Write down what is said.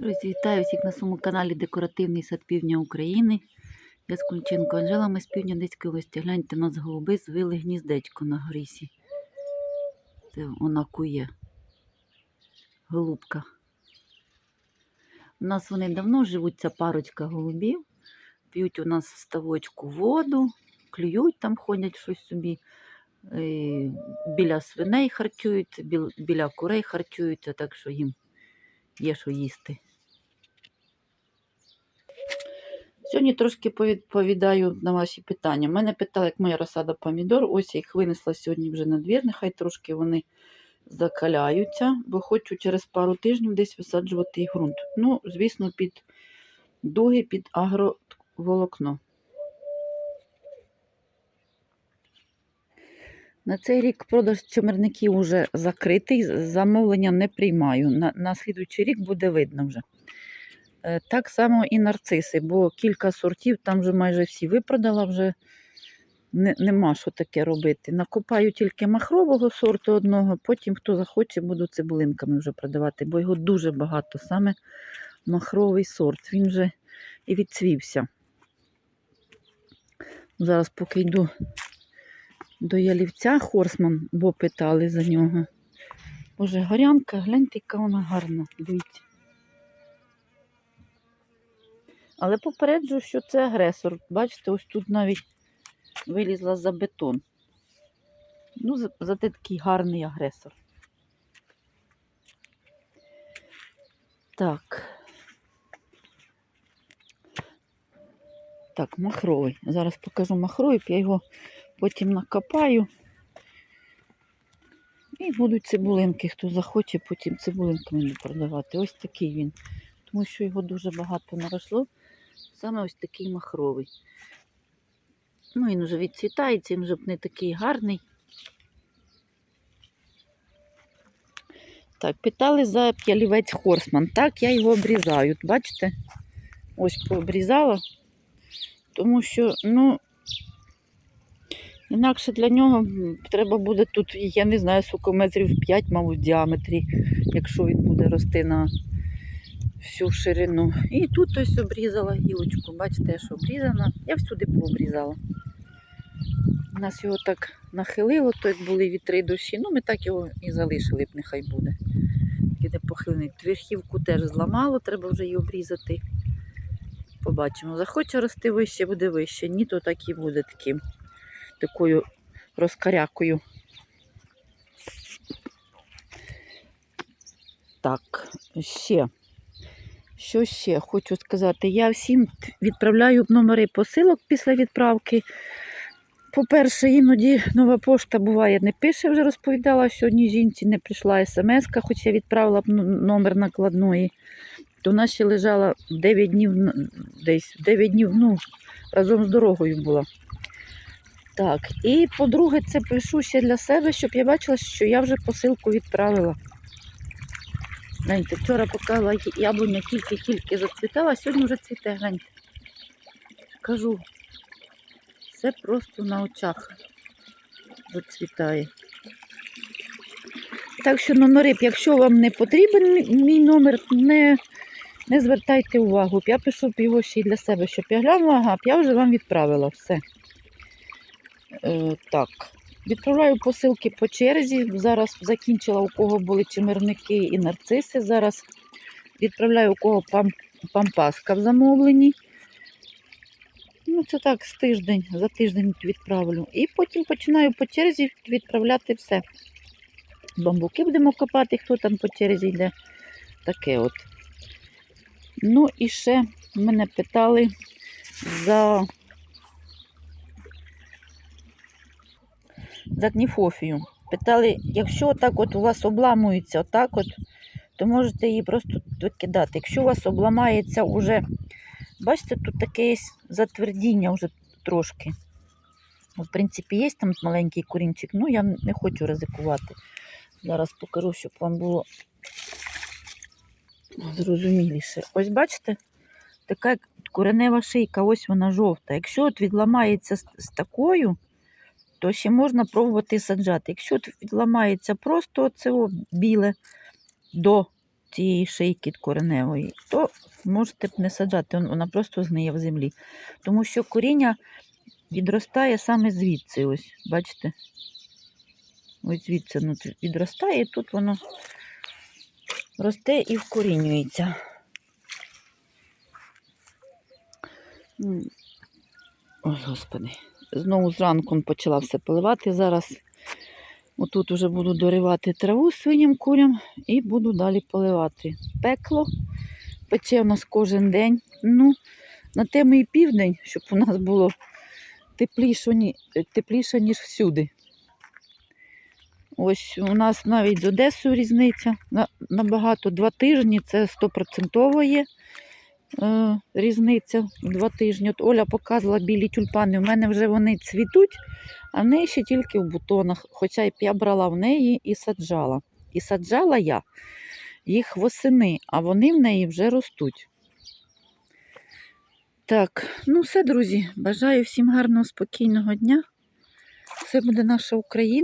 Друзі, вітаю всіх на своєму каналі Декоративний сад Півдня України. Я з Кульченко Анжела, ми з півдня Одеської області. Гляньте, у нас голуби звили гніздечко на горісі. Це вона кує. Голубка. У нас вони давно живуть, ця парочка голубів. П'ють у нас в ставочку воду, клюють там, ходять щось собі. Біля свиней харчуються, біля курей харчуються, так що їм є що їсти. Сьогодні трошки відповідаю на ваші питання. Мене питали, як моя розсада помідор. Ось я їх винесла сьогодні вже на двір. Нехай трошки вони закаляються, бо хочу через пару тижнів десь висаджувати ґрунт. Ну, звісно, під дуги, під агроволокно. На цей рік продаж чимерників вже закритий, замовлення не приймаю. На, на слідуючий рік буде видно вже. Е, Так само і нарциси, бо кілька сортів там вже майже всі випродала, вже не, нема що таке робити. Накопаю тільки махрового сорту одного, потім хто захоче, буду цибулинками вже продавати, бо його дуже багато, саме махровий сорт. Він вже і відцвівся. Зараз поки йду до ялівця Хорсман, бо питали за нього. Боже, горянка, гляньте, яка вона гарна, дивіться. Але попереджу, що це агресор. Бачите, ось тут навіть вилізла за бетон. Ну, за- зате такий гарний агресор. Так. Так, махровий. Зараз покажу махровий, я його потім накопаю. І будуть цибулинки. Хто захоче, потім цибулинками продавати. Ось такий він. Тому що його дуже багато наросло. Саме ось такий махровий. Ну, він вже відцвітається, він вже не такий гарний. Так, питали за п'ялівець Хорсман. Так, я його обрізаю. Бачите? Ось пообрізала. Тому що, ну, інакше для нього треба буде тут, я не знаю, скільки метрів 5, мабуть, в діаметрі, якщо він буде рости на всю ширину. І тут ось обрізала гілочку. Бачите, що обрізана. Я всюди пообрізала. У нас його так нахилило, то були вітри дощі. Ну, ми так його і залишили б, нехай буде. Іде похилений. Верхівку теж зламало, треба вже її обрізати. Побачимо. Захоче рости вище, буде вище. Ні, то так і буде таким, такою розкарякою. Так, ще. Що ще хочу сказати? Я всім відправляю номери посилок після відправки. По-перше, іноді нова пошта буває не пише, вже розповідала. Сьогодні жінці не прийшла смс, хоч я відправила номер накладної. То вона ще лежала 9 днів десь 9 днів, ну, разом з дорогою була. Так, і по-друге, це пишу ще для себе, щоб я бачила, що я вже посилку відправила. Гляньте, вчора показала яблуня тільки-тільки зацвітала, а сьогодні вже цвіте, гляньте. Кажу, все просто на очах зацвітає. Так що номери, якщо вам не потрібен мій номер, не, не звертайте увагу. Я пишу його ще й для себе, щоб я глянула, б я вже вам відправила все. Е, так. Відправляю посилки по черзі. Зараз закінчила, у кого були чимирники і нарциси. Зараз відправляю у кого пам, пампаска в замовленні. Ну, це так, з тиждень, за тиждень відправлю. І потім починаю по черзі відправляти все. Бамбуки будемо копати, хто там по черзі йде. Таке от. Ну і ще мене питали за за кніфофію. Питали, якщо так от у вас обламується отак от, то можете її просто викидати. Якщо у вас обламається уже, бачите, тут таке затвердіння вже трошки. Ну, В принципі, є там маленький корінчик, ну я не хочу ризикувати. Зараз покажу, щоб вам було зрозуміліше. Ось бачите, така коренева шийка, ось вона жовта. Якщо от відламається з такою, то ще можна пробувати саджати. Якщо відламається просто оце біле до цієї шийки кореневої, то можете б не саджати, вона просто згниє в землі. Тому що коріння відростає саме звідси. Ось, бачите? Ось звідси воно відростає, і тут воно росте і вкорінюється. Ой, господи. Знову зранку почала все поливати. Зараз отут уже буду доривати траву свиням курям і буду далі поливати. Пекло пече в нас кожен день. Ну, на тему і південь, щоб у нас було тепліше, тепліше ніж всюди. Ось у нас навіть з Одесою різниця набагато. Два тижні це стопроцентово є різниця. Два тижні. От Оля показувала білі тюльпани. У мене вже вони цвітуть, а в неї ще тільки в бутонах. Хоча й я брала в неї і саджала. І саджала я їх восени, а вони в неї вже ростуть. Так, ну все, друзі. Бажаю всім гарного, спокійного дня. Все буде наша Україна.